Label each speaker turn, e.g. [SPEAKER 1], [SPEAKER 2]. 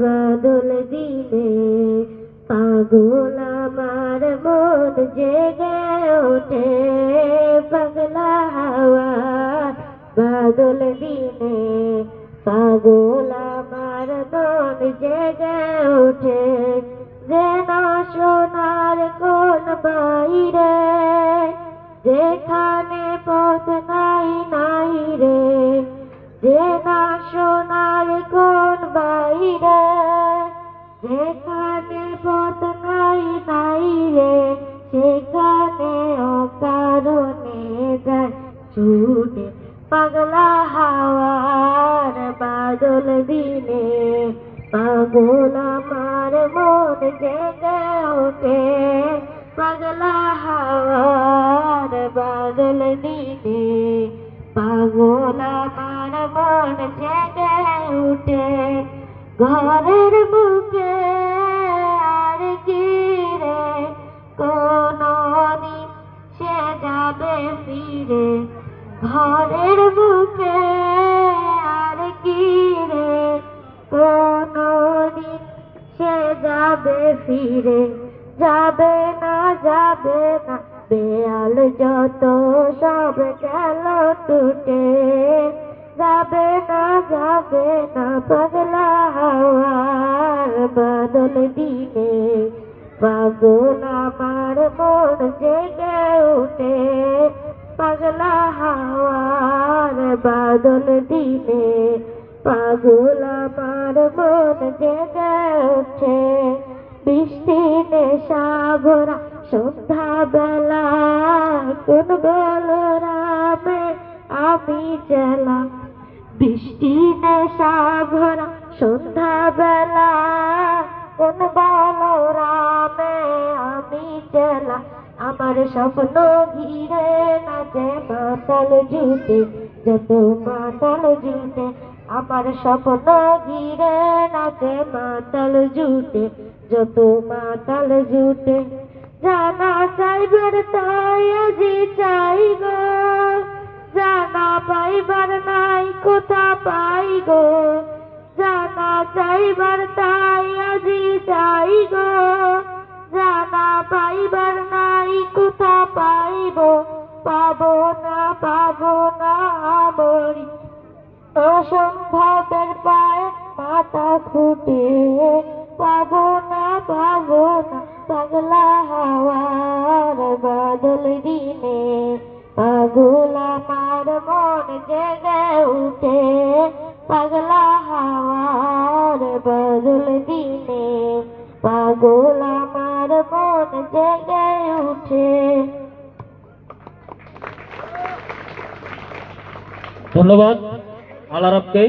[SPEAKER 1] বাদল দিনে পাগল আমার মন জেগে ওঠে। পাগলা হাওয়া বাদল দিনে পাগল আমার মন জেগে ওঠে। যেন সোনার কোন বাইরে, যেখানে পথ নাই নাই রে। যে না সোনার যেখানে পথ নাই নাই রে, সেখানে অকারণে যায়। ছুটে পাগলা হাওয়ার বাদল দিনে, পাগল আমার মন জেগে ওঠে। পাগলা হাওয়ার বাদল দিনে, পাগল আমার মন জেগে উঠে ঘরের মুখে আর কি রে কোনো দিন সে যাবে ফিরে। ঘরের মুখে আর কি রে কোনো সে যাবে ফিরে। যাবে না যাবে না, বেয়াল যত সব গেল টুটে। যাবে না যাবে না পাগলা হাওয়ার বাদল দিনে পাগল আমার মন জেগে উঠে পাগলা হাওয়ার বাদল দিনে পাগল আমার মন জেগে উঠে বৃষ্টি নেশা ভরা সন্ধ্যা বেলা কোন বলরামে আমি চেলা বৃষ্টি নেশা ভরা সন্ধ্যা বেলা কোন বলরামে আমি চেলা। আমার স্বপ্ন ঘিরে নাচে মাতাল জুটে যত মাতাল জুটে আমার স্বপ্ন ঘিরে নাচে মাতাল জুটে যত মাতাল জুটে জানা চাইবার তাই আজি চাই পাইবার নাই, কোথা পাই গো। জানা চাইবার তাই আজি চাই গো। জানা পাইবার নাই, কোথা পাইব। পাবো না পাবো না মরি অসম্ভবের পায়ে মাথা খুঁটে। পাবো না পাবো না, পাগলা মন জেগে উঠে পাগলা হাওয়ার বদল দিনে। পাগল আমার মন জেগে উঠে।
[SPEAKER 2] ধন্যবাদ আলারামকে